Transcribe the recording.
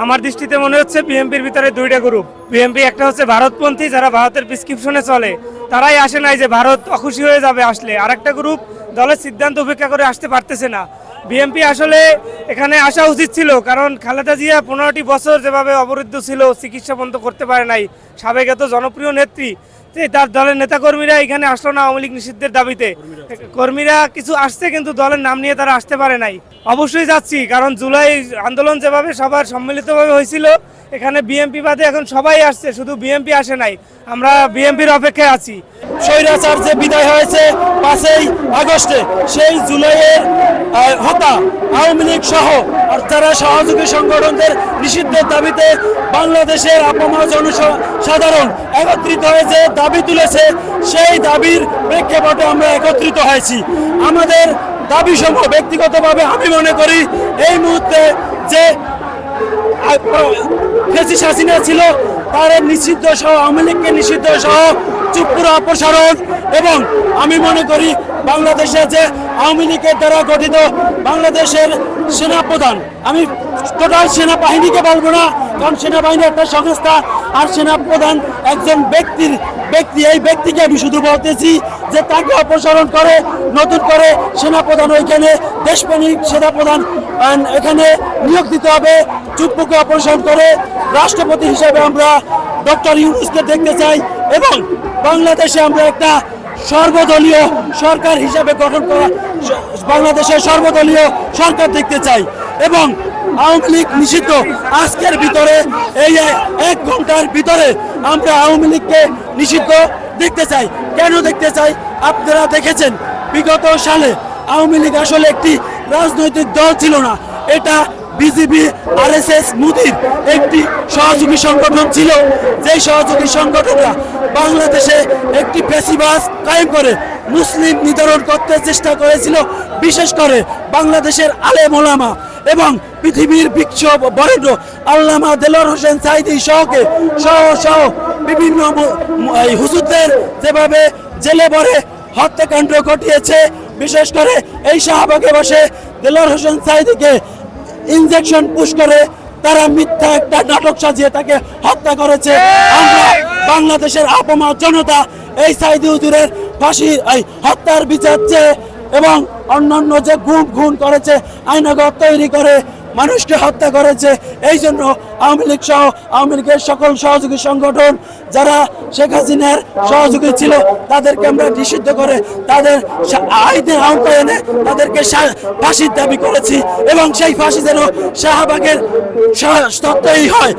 আমার দৃষ্টিতে মনে হচ্ছে বিএনপির ভিতরে দুইটা গ্রুপ বিএমপি একটা হচ্ছে ভারতপন্থী, যারা ভারতের প্রিসক্রিপশনে চলে। তারাই আসে নাই যে ভারত অখুশি হয়ে যাবে আসলে। আর একটা গ্রুপ দলের সিদ্ধান্ত উপেক্ষা করে আসতে পারতেছে না। বিএমপি আসলে এখানে আসা উচিত ছিল, কারণ খালেদা জিয়া পনেরোটি বছর যেভাবে অবরুদ্ধ ছিল, চিকিৎসা বন্ধ করতে পারে নাই। সাবেক এত জনপ্রিয় নেত্রী তার দলের নেতাকর্মীরা এখানে আসলো না আওয়ামী লীগ নিষিদ্ধের দাবিতে। কর্মীরা কিছু আসছে কিন্তু দলের নাম নিয়ে তারা আসতে পারে নাই। অবশ্যই যাচ্ছি কারণ জুলাই আন্দোলন যেভাবে সবার সম্মিলিতভাবে হয়েছিল এখানে বিএনপি বাদে এখন সবাই আসছে শুধু বিএনপি আসে নাই। আমরা বিএনপির অপেক্ষায় আছি। স্বৈরাচার যে বিদায় হয়েছে পাঁচই আগস্টে সেই জুলাইয়ের হতা আওয়ামী লীগ সহ আর যারা সহযোগী সংগঠনদের নিষিদ্ধের দাবিতে বাংলাদেশের আপামর জনসাধারণ একত্রিত হয়েছে, দাবি তুলেছে, সেই দাবির প্রেক্ষাপটে আমরা একত্রিত হয়েছি। আমাদের দাবি সমূহ ব্যক্তিগতভাবে আমি মনে করি, এই মুহূর্তে যে ফেসিস হাসিনা ছিল, তার নিষিদ্ধ সহ, আওয়ামী লীগকে নিষিদ্ধ সহ চুপপুরা অপসারণ এবং আমি মনে করি বাংলাদেশে যে আওয়ামী লীগের দ্বারা গঠিত বাংলাদেশের সেনাপ্রধান আমি টোটাল সেনাবাহিনীকে বলব না, কারণ সেনাবাহিনী একটা সংস্থা, আর সেনাপ্রধান একজন ব্যক্তির ব্যক্তি, এই ব্যক্তিকে আমি শুধু বলতেছি যে তাকে অপসারণ করে, নতুন করে সেনাপ্রধান ওইখানে দেশপ্রেমিক সেনাপ্রধান এখানে নিয়োগ দিতে হবে, চুপ্পুকে অপসারণ করে। রাষ্ট্রপতি হিসেবে আমরা ডক্টর ইউনুসকে দেখতে চাই এবং বাংলাদেশে আমরা একটা সর্বদলীয় সরকার হিসাবে গঠন করা, বাংলাদেশের সর্বদলীয় সরকার দেখতে চাই। এবং আওয়ামী লীগ নিষিদ্ধ। আজকের ভিতরে, এই এক ঘণ্টার ভিতরে আমরা আওয়ামী লীগকে নিষিদ্ধ দেখতে চাই। কেন দেখতে চাই? আপনারা দেখেছেন, বিগত সালে আওয়ামী লীগ আসলে একটি রাজনৈতিক দল ছিল না। এটা বিজেপি, আরএসএস, মুদির একটি সহযোগী সংগঠন ছিল। যেই সহযোগী সংগঠনরা বাংলাদেশে একটি ফেসিবাস কায়েম করে, মুসলিম নিধন করতে চেষ্টা করেছিল। বিশেষ করে বাংলাদেশের আলে ওলামা। এবং পৃথিবীর বিক্ষোভ বরেণ্য। আল্লামা দেলোয়ার হোসেন সাইদি সহকে সহ সহ বিভিন্ন হুজুরদের যেভাবে জেলে ভরে হত্যাকাণ্ড ঘটিয়েছে, বিশেষ করে এই শাহবাগে বসে দেলোয়ার হোসেন সাইদিকে ইনজেকশন পুশ করে তারা মিথ্যা একটা নাটক সাজিয়ে তাকে হত্যা করেছে। আমরা বাংলাদেশের আপমা জনতা এই সাইদি হুজুরের ফাঁসি এই হত্যার বিচার চেয়ে এবং অন্যান্য যে গুম খুন করেছে আইনাগর তৈরি করে মানুষকে হত্যা করেছে, এই জন্য আওয়ামী লীগ সহ আওয়ামী লীগের সকল সহযোগী সংগঠন যারা শেখ হাসিনার সহযোগী ছিল, তাদেরকে আমরা নিষিদ্ধ করে তাদের আইনের আওতায় এনে তাদেরকে ফাঁসির দাবি করেছি এবং সেই ফাঁসি যেন শাহবাগের তত্ত্বই হয়।